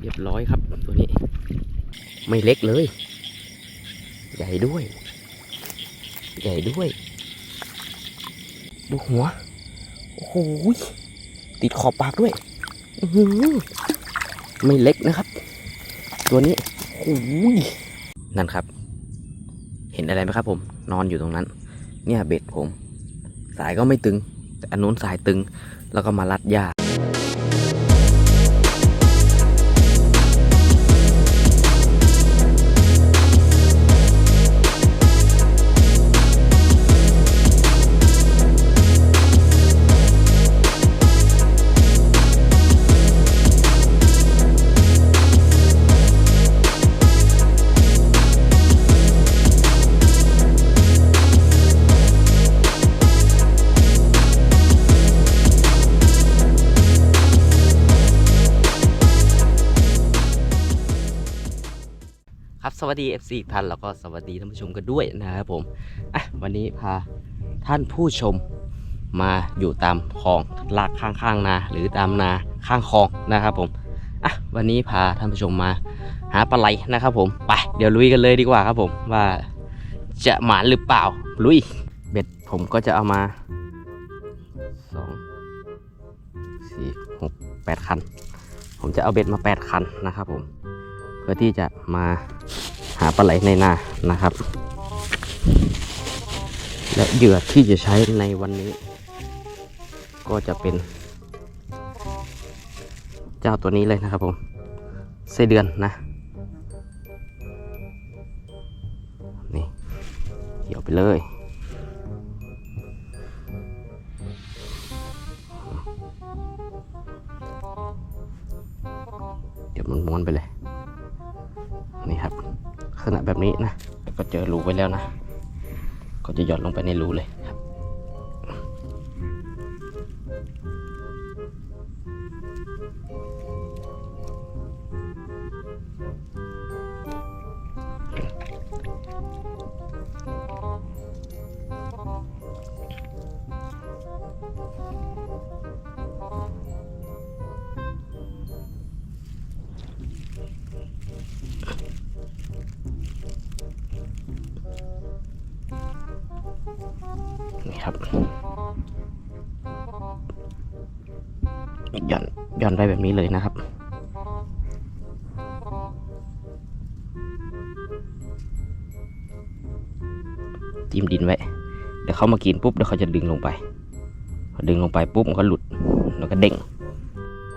เรียบร้อยครับตัวนี้ ไม่เล็กเลย ใหญ่ด้วย ใหญ่ด้วย ดูหัว โอ้โหติดขอบปากด้วยอือไม่เล็กนะครับ ตัวนี้โอ้โหนั่นครับ เห็นอะไรไหมครับผม นอนอยู่ตรงนั้น เนี่ยเบ็ดผม สายก็ไม่ตึง แต่อันนู้นสายตึง แล้วก็มารัดหญ้า วัสดี FC อีกท่านแล้วก็สวัสดีท่านผู้ชมกันด้วยนะครับผมอะวันนี้พาท่านผู้ชมมาอยู่ตามคลองลากข้างๆนา หรือตามนาข้างคลองนะครับผมอะวันนี้พาท่านผู้ชมมาหาปลาไหลนะครับผมไปเดี๋ยวลุยกันเลยดีกว่าครับผมว่าจะหมานหรือเปล่าลุยเบ็ดผมก็จะเอามาสองสี่หกแปดคัน ผมจะเอาเบ็ดมาแปดคันนะครับผมเพื่อที่จะมาาปลาไหลในนานะครับ และเหยื่อที่จะใช้ในวันนี้ ก็จะเป็น เจ้าตัวนี้เลยนะครับผมไส้เดือนนะนี่เกี่ยวไปเลยเดี๋ยวมันม้วนไปเลย ษณะแบบนี้นะ ก็เจอรูไว้แล้วนะ ก็จะหย่อนลงไปในรูเลย ครับ หย่อนหย่อนไปแบบนี้เลยนะครับ จิ้มดินไว้ เดี๋ยวเขามากินปุ๊บเดี๋ยวเขาจะดึงลงไปพอดึงลงไปปุ๊บมันก็หลุดแล้วก็เด้ง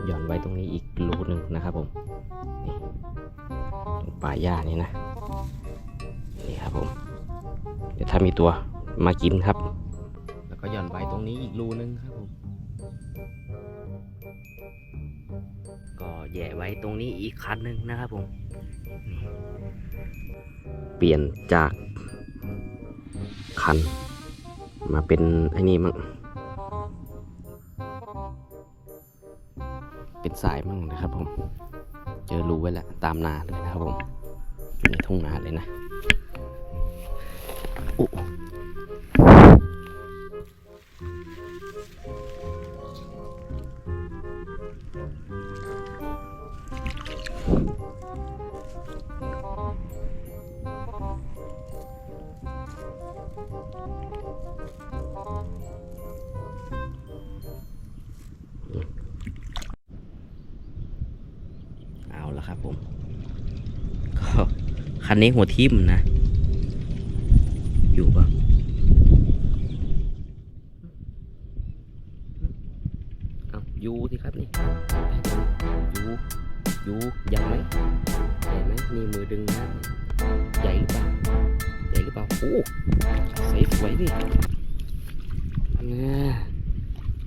หย่อนไว้ตรงนี้อีกรูหนึ่งนะครับผมนี่ตรงป่าหญ้านี่นะนี่ครับผมเดี๋ยวถ้ามีตัวมากินครับ นใบตรงนี้อีกรูนึงครับผม ก็แย่ไว้ตรงนี้อีกคันหนึ่งนะครับผมนี่เปลี่ยนจากคัน มาเป็นไอ้นี่มั่งเป็นสายมั่งนะครับผม เจอรูไว้แล้วตามนาเลยนะครับผมอยู่ในทุ่งนาเลยนะ ครับผมก็คันนี้หัวทิ่มนะ อยู่ปะเอาอยู่สิครับนี่อยู่อยู่ยังไหมใหญ่ไหมนี่มือดึงนะใหญ่หรือเปล่าใหญ่หรือเปล่าโอ้ใส่สวยดิน่า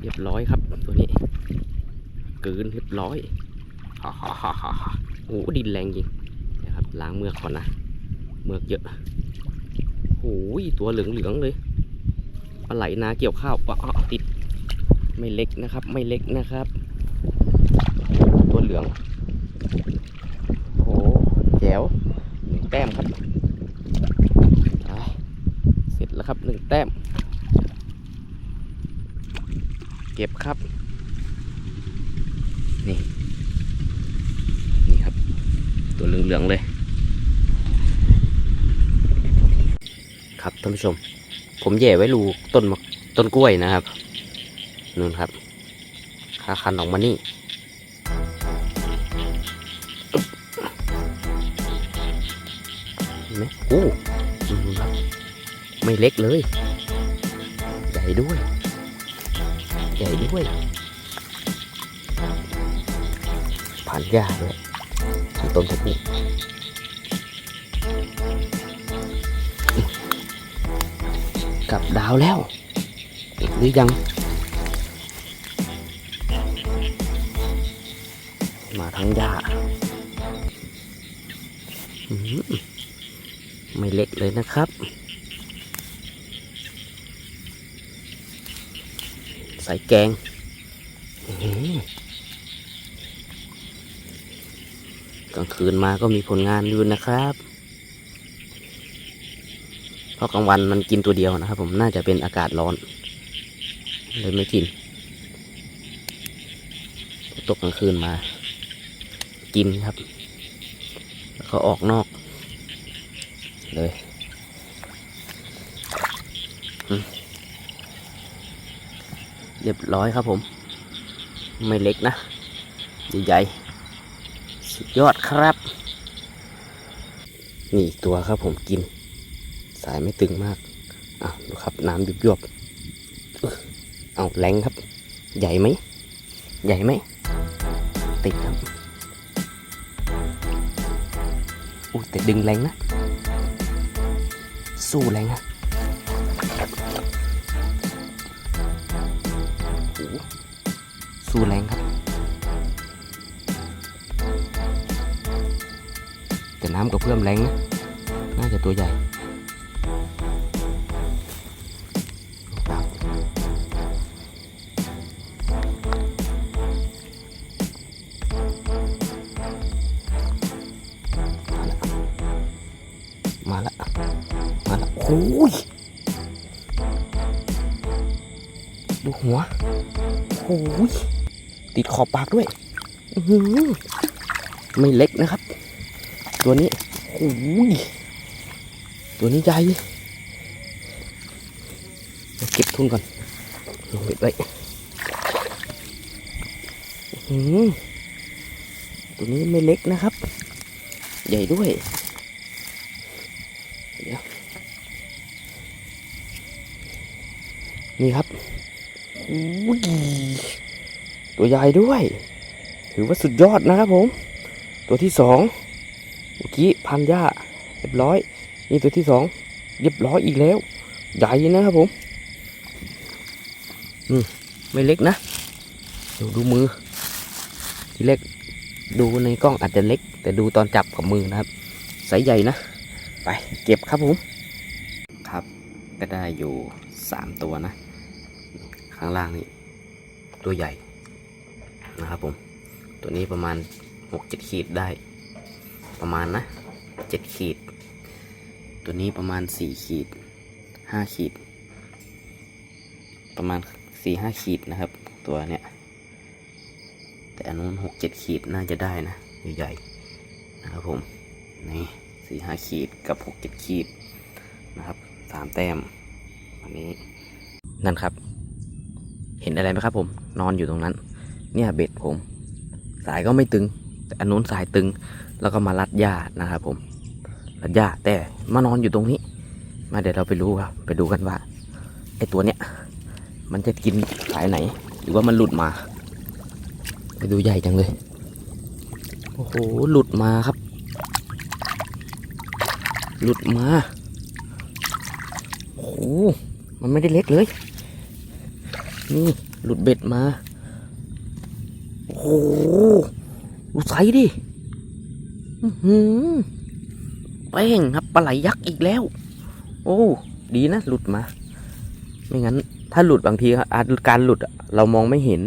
เรียบร้อยครับตัวนี้เกินเรียบร้อยฮ่าฮ่าฮ่าฮ่า โอ้ดินแรงจริงนะครับล้างเมือกก่อนนะเมือกเยอะโอ้ยตัวเหลืองๆเลยปลาไหลนาเกี่ยวข้าวอะอะติดไม่เล็กนะครับ ไม่เล็กนะครับ ตัวเหลืองโอ้แจ๋วหนึ่งแต้มครับเสร็จแล้วครับหนึ่งแต้ม เก็บครับ นี่ ลืองๆเลย ครับท่านผู้ชม ผมแย่ไว้รูต้นมะต้นกล้วยนะครับนู่นครับคาคันออกมานี่เห็นไหมโอ้นู่ครับไม่เล็กเลย ใหญ่ด้วย ใหญ่ด้วย ผ่านหญ้าด้วย ต้นตะปูกลับดาวแล้ว หรือยัง มาทั้งหญ้าไม่เล็กเลยนะครับ ใส่แกงอื้อหือก ลางคืนมาก็มีผลงานอยู่นะครับเพราะกลางวันมันกินตัวเดียวนะครับ ผมน่าจะเป็นอากาศร้อนเลยไม่กิน ตกกลางคืนมา กินครับแล้วก็ออกนอก เลยเรียบร้อยครับผม ไม่เล็กนะ ใหญ่ๆ สุดยอดครับ นี่อีกตัวครับผมกิน สายไม่ตึงมากอะดูครับน้ำยุบยบเอาแรงครับ ใหญ่ไหม ใหญ่ไหม ติดครับอู้แต่ดึงแรงนะ สู้แรงนะสู้แรงครับ น้ำกับเพื่อมแรงนะน่าจะตัวใหญ่มาละ มาละ โอ้ย ดูหัว โอ้ย ติดขอบปากด้วยหือไม่เล็กนะครับ ตัวนี้โอ้ยตัวนี้ใหญ่เดี๋ยวเก็บทุนก่อนลงเบ็ดไว้อื้อหือตัวนี้ไม่เล็กนะครับ ใหญ่ด้วย เดี๋ยว นี่ครับอุ้ยตัวใหญ่ด้วย ถือว่าสุดยอดนะครับผม ตัวที่สอง เมื่อกี้พันหญ้าเรียบร้อย นี่ตัวที่สองเรียบร้อยอีกแล้ว ใหญ่นะครับผม อืม ไม่เล็กนะ เดูดูมือ ทีเล็กดูในกล้องอาจจะเล็ก แต่ดูตอนจับกับมือนะครับไซส์ใหญ่นะ ไปเก็บครับผม ครับ ก็ได้อยู่สามตัวนะ ข้างล่างนี่ตัวใหญ่นะครับผม ตัวนี้ประมาณหกเจ็ดขีดได้ ประมาณนะเจ็ดขีด ตัวนี้ประมาณสี่ขีดห้าขีด ประมาณสี่ห้าขีดนะครับ ตัวเนี้ยแต่อันนู้นหกเจ็ดขีดน่าจะได้นะใหญ่ๆนะครับผมนี่สี่ห้าขีดกับหกเจ็ดขีดนะครับสามแต้มอันนี้นั่นครับ เห็นอะไรไหมครับผมนอนอยู่ตรงนั้น เนี่ยเบ็ดผม สายก็ไม่ตึง อันนู้นสายตึง แล้วก็มารัดหญ้านะครับผมรัดหญ้าแต่มานอนอยู่ตรงนี้ มาเดี๋ยวเราไปรู้ครับไปดูกันว่าไอตัวเนี้ยมันจะกินสายไหน หรือว่ามันหลุดมา ไปดูใหญ่จังเลยโอ้โหหลุดมาครับ หลุดมาโอ้โหมันไม่ได้เล็กเลยนี่หลุดเบ็ดมา โอ้โห ดูไซส์ดิหือแป้งครับปลาไหลยักษ์อีกแล้ว โอ้ ดีนะ หลุดมา ไม่งั้น ถ้าหลุดบางทีอาการหลุดเรามองไม่เห็น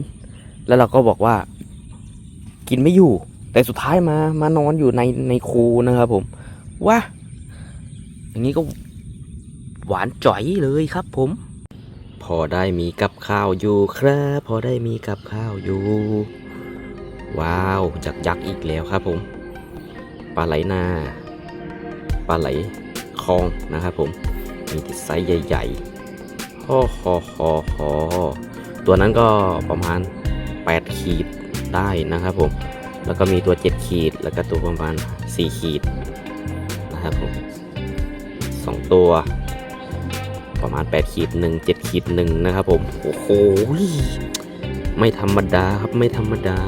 แล้วเราก็บอกว่า กินไม่อยู่ แต่สุดท้ายมามานอนอยู่ในในคูนะครับผมว่าอย่างนี้ก็หวานจ่อยเลยครับผม พอได้มีกับข้าวอยู่ครับ พอได้มีกับข้าวอยู่ ว้าวจักยักษ์อีกแล้วครับผมปลาไหลนาปลาไหลคลองนะครับผมมีติดไซส์ใหญ่ๆฮ่อฮอฮอฮอตัวนั้นก็ประมาณ 8 ขีดได้นะครับผมแล้วก็มีตัว 7 ขีด แล้วก็ตัวประมาณ 4 ขีดนะครับผมสองตัว ประมาณ 8 ขีด 1 7 ขีด 1 นะครับผม โอ้โห ไม่ธรรมดาครับ ไม่ธรรมดา